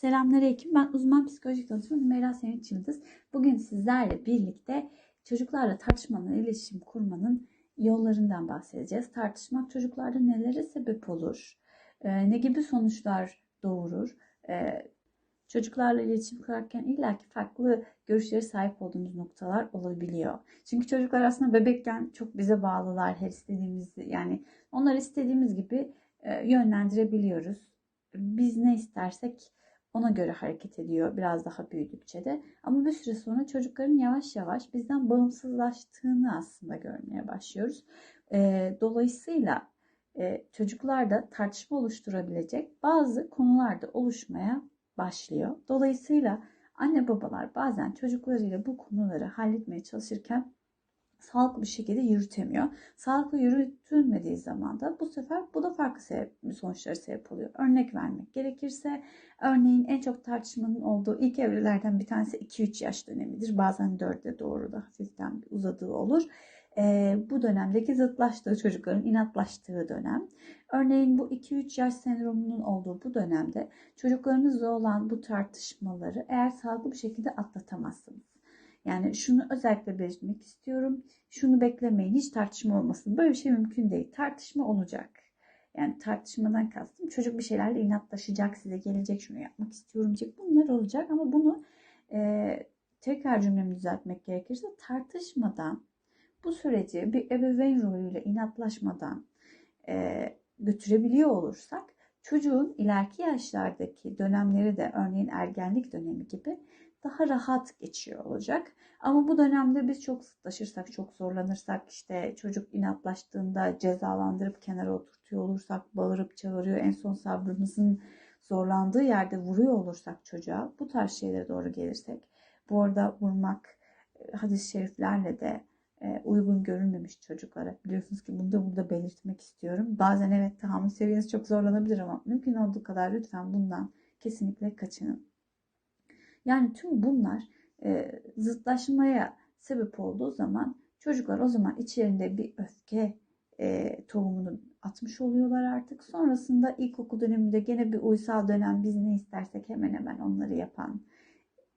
Selamünaleyküm. Ben uzman psikolojik danışman Hümeyra Sevinç Yıldız. Bugün sizlerle birlikte çocuklarla tartışmanın, iletişim kurmanın yollarından bahsedeceğiz. Tartışmak çocuklarda nelere sebep olur? Ee, ne gibi sonuçlar doğurur? Ee, çocuklarla iletişim kurarken illaki farklı görüşlere sahip olduğumuz noktalar olabiliyor. Çünkü çocuklar aslında bebekken çok bize bağlılar. Her istediğimiz yani onları istediğimiz gibi e, yönlendirebiliyoruz. Biz ne istersek ona göre hareket ediyor biraz daha büyüdükçe de. Ama bir süre sonra çocukların yavaş yavaş bizden bağımsızlaştığını aslında görmeye başlıyoruz. E, dolayısıyla e, çocuklarda tartışma oluşturabilecek bazı konularda oluşmaya başlıyor. Dolayısıyla anne babalar bazen çocuklarıyla bu konuları halletmeye çalışırken sağlıklı bir şekilde yürütemiyor. Sağlıklı yürütülmediği zaman da bu sefer bu da farklı sebep, sonuçlara sebep oluyor. Örnek vermek gerekirse örneğin en çok tartışmanın olduğu ilk evrelerden bir tanesi 2-3 yaş dönemidir. Bazen 4'e doğru da hafiften uzadığı olur. E, bu dönemdeki zıtlaştığı çocukların inatlaştığı dönem. Örneğin bu 2-3 yaş sendromunun olduğu bu dönemde çocuklarınızla olan bu tartışmaları eğer sağlıklı bir şekilde atlatamazsınız yani şunu özellikle belirtmek istiyorum. Şunu beklemeyin. Hiç tartışma olmasın. Böyle bir şey mümkün değil. Tartışma olacak. Yani tartışmadan kastım çocuk bir şeylerle inatlaşacak size gelecek şunu yapmak istiyorum diyecek. Bunlar olacak ama bunu e, tekrar cümlemi düzeltmek gerekirse tartışmadan bu süreci bir ebeveyn rolüyle inatlaşmadan e, götürebiliyor olursak çocuğun ileriki yaşlardaki dönemleri de örneğin ergenlik dönemi gibi daha rahat geçiyor olacak. Ama bu dönemde biz çok sıklaşırsak, çok zorlanırsak, işte çocuk inatlaştığında cezalandırıp kenara oturtuyor olursak, bağırıp çağırıyor, en son sabrımızın zorlandığı yerde vuruyor olursak çocuğa, bu tarz şeylere doğru gelirsek, bu arada vurmak e, hadis-i şeriflerle de e, uygun görünmemiş çocuklara. Biliyorsunuz ki bunu da burada belirtmek istiyorum. Bazen evet tahammül seviyeniz çok zorlanabilir ama mümkün olduğu kadar lütfen bundan kesinlikle kaçının. Yani tüm bunlar e, zıtlaşmaya sebep olduğu zaman çocuklar o zaman içlerinde bir öfke e, tohumunu atmış oluyorlar artık. Sonrasında ilkokul döneminde gene bir uysal dönem biz ne istersek hemen hemen onları yapan.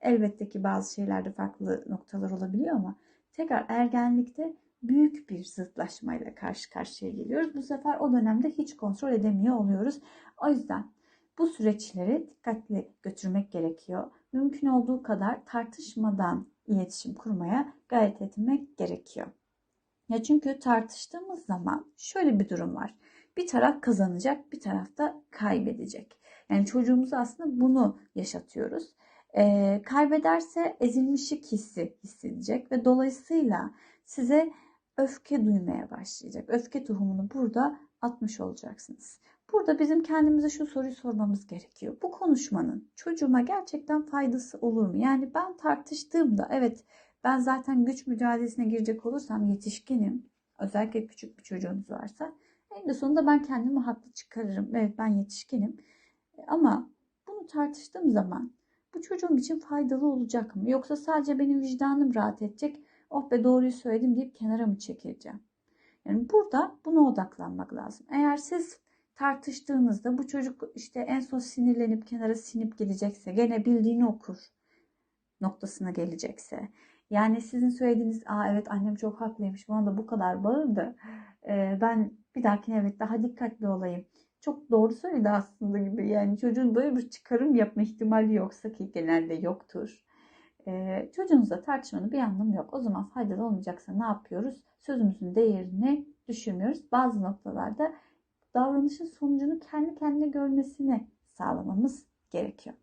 Elbette ki bazı şeylerde farklı noktalar olabiliyor ama tekrar ergenlikte büyük bir zıtlaşmayla karşı karşıya geliyoruz. Bu sefer o dönemde hiç kontrol edemiyor oluyoruz. O yüzden bu süreçleri dikkatli götürmek gerekiyor. Mümkün olduğu kadar tartışmadan iletişim kurmaya gayret etmek gerekiyor. Ya çünkü tartıştığımız zaman şöyle bir durum var. Bir taraf kazanacak, bir taraf da kaybedecek. Yani çocuğumuza aslında bunu yaşatıyoruz. Ee, kaybederse ezilmişlik hissi hissedecek ve dolayısıyla size öfke duymaya başlayacak. Öfke tohumunu burada atmış olacaksınız. Burada bizim kendimize şu soruyu sormamız gerekiyor. Bu konuşmanın çocuğuma gerçekten faydası olur mu? Yani ben tartıştığımda evet ben zaten güç mücadelesine girecek olursam yetişkinim. Özellikle küçük bir çocuğunuz varsa en de sonunda ben kendimi haklı çıkarırım. Evet ben yetişkinim. Ama bunu tartıştığım zaman bu çocuğum için faydalı olacak mı? Yoksa sadece benim vicdanım rahat edecek. Oh be doğruyu söyledim deyip kenara mı çekileceğim? Yani burada buna odaklanmak lazım. Eğer siz tartıştığınızda bu çocuk işte en son sinirlenip kenara sinip gidecekse gene bildiğini okur noktasına gelecekse. Yani sizin söylediğiniz aa evet annem çok haklıymış bana da bu kadar bağırdı. Ee, ben bir dahakine evet daha dikkatli olayım. Çok doğru söyledi aslında gibi. Yani çocuğun böyle bir çıkarım yapma ihtimali yoksa ki genelde yoktur. Ee, çocuğunuzla tartışmanın bir anlamı yok. O zaman faydalı olmayacaksa ne yapıyoruz? Sözümüzün değerini düşürmüyoruz bazı noktalarda davranışın sonucunu kendi kendine görmesini sağlamamız gerekiyor.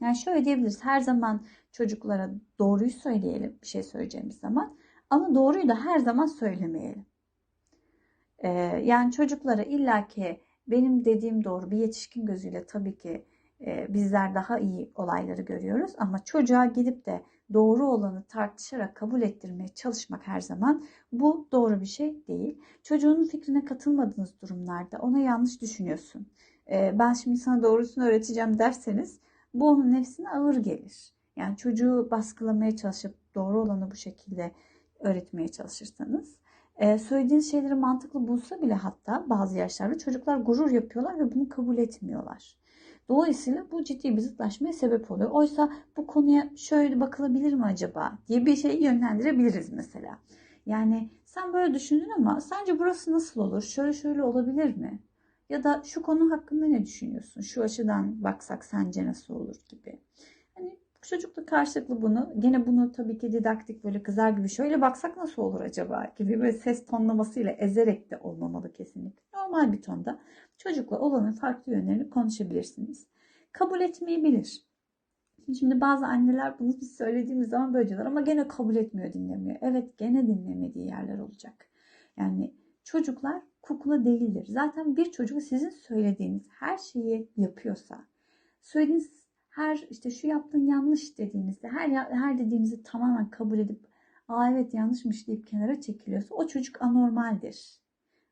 Yani şöyle diyebiliriz. Her zaman çocuklara doğruyu söyleyelim bir şey söyleyeceğimiz zaman. Ama doğruyu da her zaman söylemeyelim. Ee, yani çocuklara illaki benim dediğim doğru bir yetişkin gözüyle tabii ki bizler daha iyi olayları görüyoruz. Ama çocuğa gidip de doğru olanı tartışarak kabul ettirmeye çalışmak her zaman bu doğru bir şey değil. Çocuğunun fikrine katılmadığınız durumlarda ona yanlış düşünüyorsun. Ee, ben şimdi sana doğrusunu öğreteceğim derseniz bu onun nefsine ağır gelir. Yani çocuğu baskılamaya çalışıp doğru olanı bu şekilde öğretmeye çalışırsanız ee, söylediğiniz şeyleri mantıklı bulsa bile hatta bazı yaşlarda çocuklar gurur yapıyorlar ve bunu kabul etmiyorlar. Dolayısıyla bu ciddi bir zıtlaşmaya sebep oluyor. Oysa bu konuya şöyle bakılabilir mi acaba diye bir şey yönlendirebiliriz mesela. Yani sen böyle düşündün ama sence burası nasıl olur? Şöyle şöyle olabilir mi? Ya da şu konu hakkında ne düşünüyorsun? Şu açıdan baksak sence nasıl olur gibi. Hani çocukla karşılıklı bunu gene bunu tabii ki didaktik böyle kızar gibi şöyle baksak nasıl olur acaba gibi böyle ses tonlamasıyla ezerek de olmamalı kesinlikle. Normal bir tonda çocukla olanın farklı yönlerini konuşabilirsiniz. Kabul etmeyi bilir. Şimdi bazı anneler bunu biz söylediğimiz zaman böyle diyorlar ama gene kabul etmiyor dinlemiyor. Evet gene dinlemediği yerler olacak. Yani çocuklar kukla değildir. Zaten bir çocuk sizin söylediğiniz her şeyi yapıyorsa, söylediğiniz her işte şu yaptığın yanlış dediğinizde, her her dediğinizi tamamen kabul edip aa evet yanlışmış deyip kenara çekiliyorsa o çocuk anormaldir.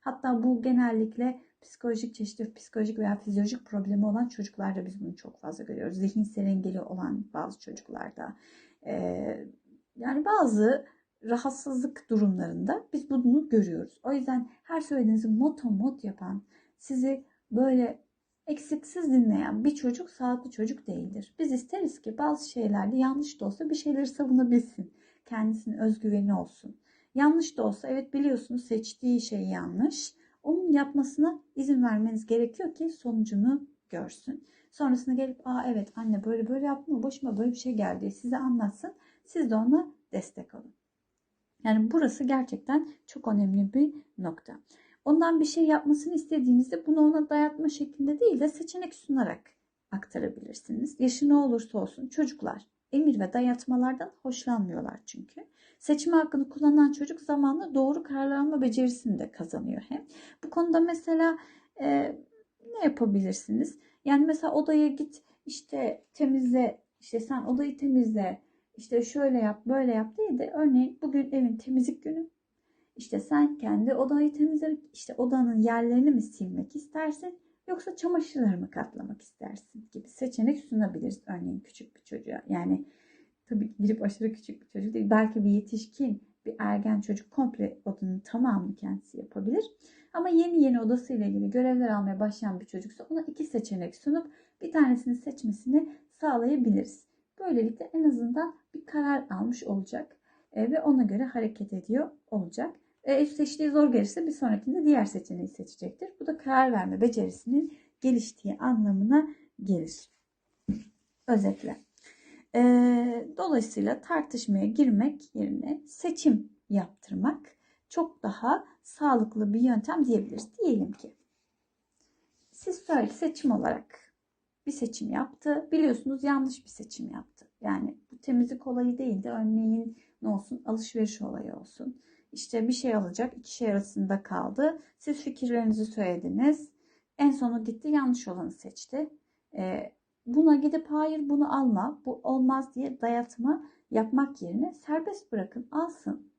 Hatta bu genellikle psikolojik çeşitli psikolojik veya fizyolojik problemi olan çocuklarda biz bunu çok fazla görüyoruz. Zihinsel engeli olan bazı çocuklarda. Ee, yani bazı rahatsızlık durumlarında biz bunu görüyoruz. O yüzden her söylediğinizi motomot yapan, sizi böyle eksiksiz dinleyen bir çocuk sağlıklı çocuk değildir. Biz isteriz ki bazı şeylerde yanlış da olsa bir şeyleri savunabilsin. Kendisinin özgüveni olsun. Yanlış da olsa evet biliyorsunuz seçtiği şey yanlış. Onun yapmasına izin vermeniz gerekiyor ki sonucunu görsün. Sonrasında gelip aa evet anne böyle böyle yaptım başıma böyle bir şey geldi size anlatsın. Siz de ona destek olun. Yani burası gerçekten çok önemli bir nokta. Ondan bir şey yapmasını istediğinizde bunu ona dayatma şeklinde değil de seçenek sunarak aktarabilirsiniz. Yaşı ne olursa olsun çocuklar emir ve dayatmalardan hoşlanmıyorlar çünkü. Seçme hakkını kullanan çocuk zamanla doğru karar alma becerisini de kazanıyor hem. Bu konuda mesela e, ne yapabilirsiniz? Yani mesela odaya git işte temizle işte sen odayı temizle işte şöyle yap böyle yap değil de örneğin bugün evin temizlik günü işte sen kendi odayı temizlemek, işte odanın yerlerini mi silmek istersin yoksa çamaşırları mı katlamak istersin gibi seçenek sunabiliriz örneğin küçük bir çocuğa. Yani tabii girip aşırı küçük bir çocuk değil. Belki bir yetişkin, bir ergen çocuk komple odanın tamamını kendisi yapabilir. Ama yeni yeni odasıyla ilgili görevler almaya başlayan bir çocuksa ona iki seçenek sunup bir tanesini seçmesini sağlayabiliriz. Böylelikle en azından bir karar almış olacak e, ve ona göre hareket ediyor olacak. E, seçtiği zor gelirse bir sonrakinde diğer seçeneği seçecektir. Bu da karar verme becerisinin geliştiği anlamına gelir. Özetle. E, dolayısıyla tartışmaya girmek yerine seçim yaptırmak çok daha sağlıklı bir yöntem diyebiliriz. Diyelim ki siz söyle seçim olarak bir seçim yaptı. Biliyorsunuz yanlış bir seçim yaptı. Yani bu temizlik olayı değil de örneğin ne olsun alışveriş olayı olsun. İşte bir şey alacak iki şey arasında kaldı. Siz fikirlerinizi söylediniz. En sonu gitti yanlış olanı seçti. Ee, buna gidip hayır bunu alma bu olmaz diye dayatma yapmak yerine serbest bırakın alsın.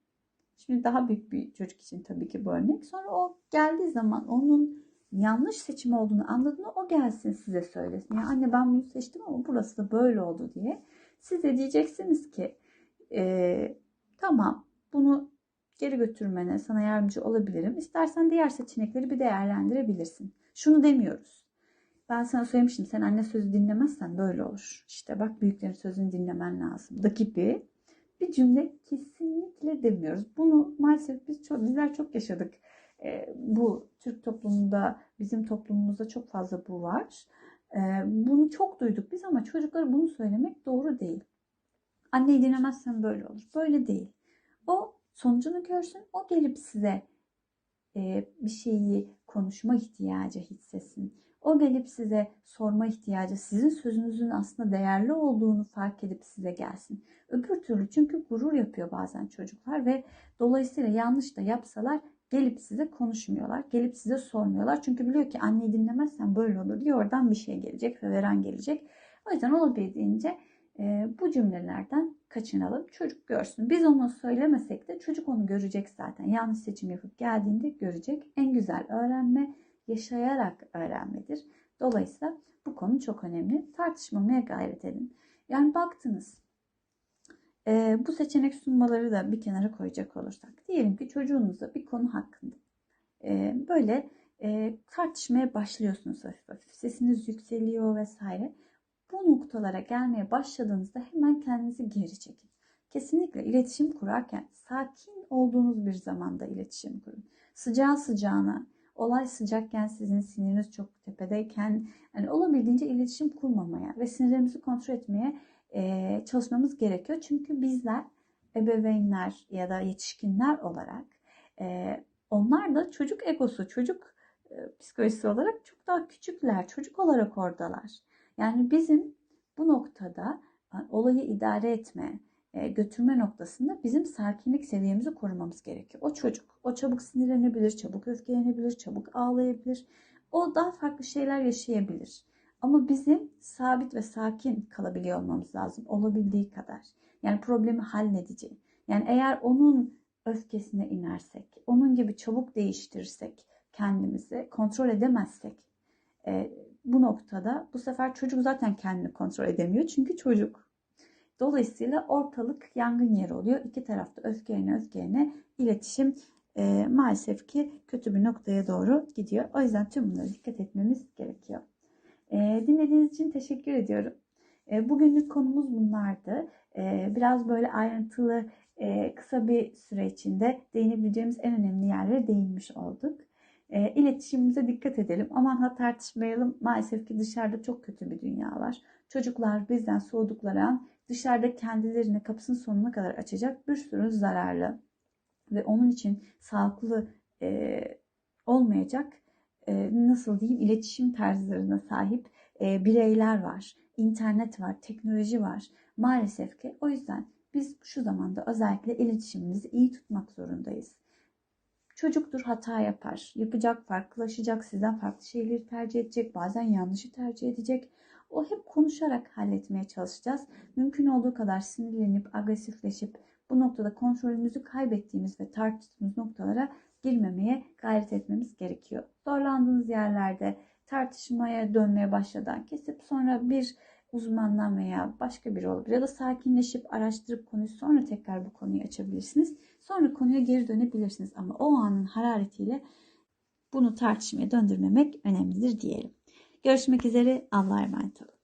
Şimdi daha büyük bir çocuk için tabii ki bu örnek. Sonra o geldiği zaman onun yanlış seçim olduğunu anladığında o gelsin size söylesin. Ya anne ben bunu seçtim ama burası da böyle oldu diye. Siz de diyeceksiniz ki e, tamam bunu geri götürmene sana yardımcı olabilirim. İstersen diğer seçenekleri bir değerlendirebilirsin. Şunu demiyoruz. Ben sana söylemiştim sen anne sözü dinlemezsen böyle olur. İşte bak büyüklerin sözünü dinlemen lazım da gibi bir cümle kesinlikle demiyoruz. Bunu maalesef biz çok, bizler çok yaşadık. E, bu Türk toplumunda, bizim toplumumuzda çok fazla bu var. E, bunu çok duyduk biz ama çocuklara bunu söylemek doğru değil. Anneyi dinlemezsen böyle olur. Böyle değil. O sonucunu görsün. O gelip size e, bir şeyi konuşma ihtiyacı hissetsin. O gelip size sorma ihtiyacı, sizin sözünüzün aslında değerli olduğunu fark edip size gelsin. Öbür türlü çünkü gurur yapıyor bazen çocuklar ve dolayısıyla yanlış da yapsalar gelip size konuşmuyorlar. Gelip size sormuyorlar. Çünkü biliyor ki anneyi dinlemezsen böyle olur diye oradan bir şey gelecek, veren gelecek. O yüzden olabildiğince bu cümlelerden kaçınalım. Çocuk görsün. Biz onu söylemesek de çocuk onu görecek zaten. Yanlış seçim yapıp geldiğinde görecek. En güzel öğrenme yaşayarak öğrenmedir. Dolayısıyla bu konu çok önemli. Tartışmamaya gayret edin. Yani baktınız e, bu seçenek sunmaları da bir kenara koyacak olursak. Diyelim ki çocuğunuzla bir konu hakkında e, böyle e, tartışmaya başlıyorsunuz hafif hafif. Sesiniz yükseliyor vesaire. Bu noktalara gelmeye başladığınızda hemen kendinizi geri çekin. Kesinlikle iletişim kurarken sakin olduğunuz bir zamanda iletişim kurun. Sıcağı sıcağına, olay sıcakken sizin siniriniz çok tepedeyken yani olabildiğince iletişim kurmamaya ve sinirlerimizi kontrol etmeye e, çalışmamız gerekiyor. Çünkü bizler ebeveynler ya da yetişkinler olarak e, onlar da çocuk egosu, çocuk e, psikolojisi olarak çok daha küçükler, çocuk olarak oradalar. Yani bizim bu noktada yani olayı idare etme, e, götürme noktasında bizim sakinlik seviyemizi korumamız gerekiyor. O çocuk, o çabuk sinirlenebilir, çabuk öfkelenebilir, çabuk ağlayabilir. O daha farklı şeyler yaşayabilir. Ama bizim sabit ve sakin kalabiliyor olmamız lazım olabildiği kadar. Yani problemi halledici. Yani eğer onun öfkesine inersek, onun gibi çabuk değiştirirsek kendimizi, kontrol edemezsek e, bu noktada bu sefer çocuk zaten kendini kontrol edemiyor çünkü çocuk. Dolayısıyla ortalık yangın yeri oluyor. İki tarafta öfkeline öfkeline iletişim e, maalesef ki kötü bir noktaya doğru gidiyor. O yüzden tüm bunlara dikkat etmemiz gerekiyor. E, dinlediğiniz için teşekkür ediyorum. E, bugünlük konumuz bunlardı. E, biraz böyle ayrıntılı e, kısa bir süre içinde değinebileceğimiz en önemli yerlere değinmiş olduk. E, iletişimimize dikkat edelim. Aman ha tartışmayalım. Maalesef ki dışarıda çok kötü bir dünya var. Çocuklar bizden soğudukları an dışarıda kendilerini kapısının sonuna kadar açacak bir sürü zararlı ve onun için sağlıklı e, olmayacak e, nasıl diyeyim iletişim tarzlarına sahip e, bireyler var. İnternet var, teknoloji var. Maalesef ki o yüzden biz şu zamanda özellikle iletişimimizi iyi tutmak zorundayız. Çocuktur hata yapar. Yapacak, farklılaşacak, sizden farklı şeyleri tercih edecek, bazen yanlışı tercih edecek. O hep konuşarak halletmeye çalışacağız. Mümkün olduğu kadar sinirlenip, agresifleşip bu noktada kontrolümüzü kaybettiğimiz ve tartıştığımız noktalara girmemeye gayret etmemiz gerekiyor. Zorlandığınız yerlerde tartışmaya dönmeye başladan kesip sonra bir uzmandan veya başka biri olabilir ya da sakinleşip araştırıp konuyu sonra tekrar bu konuyu açabilirsiniz. Sonra konuya geri dönebilirsiniz ama o anın hararetiyle bunu tartışmaya döndürmemek önemlidir diyelim. Görüşmek üzere. Allah'a emanet olun.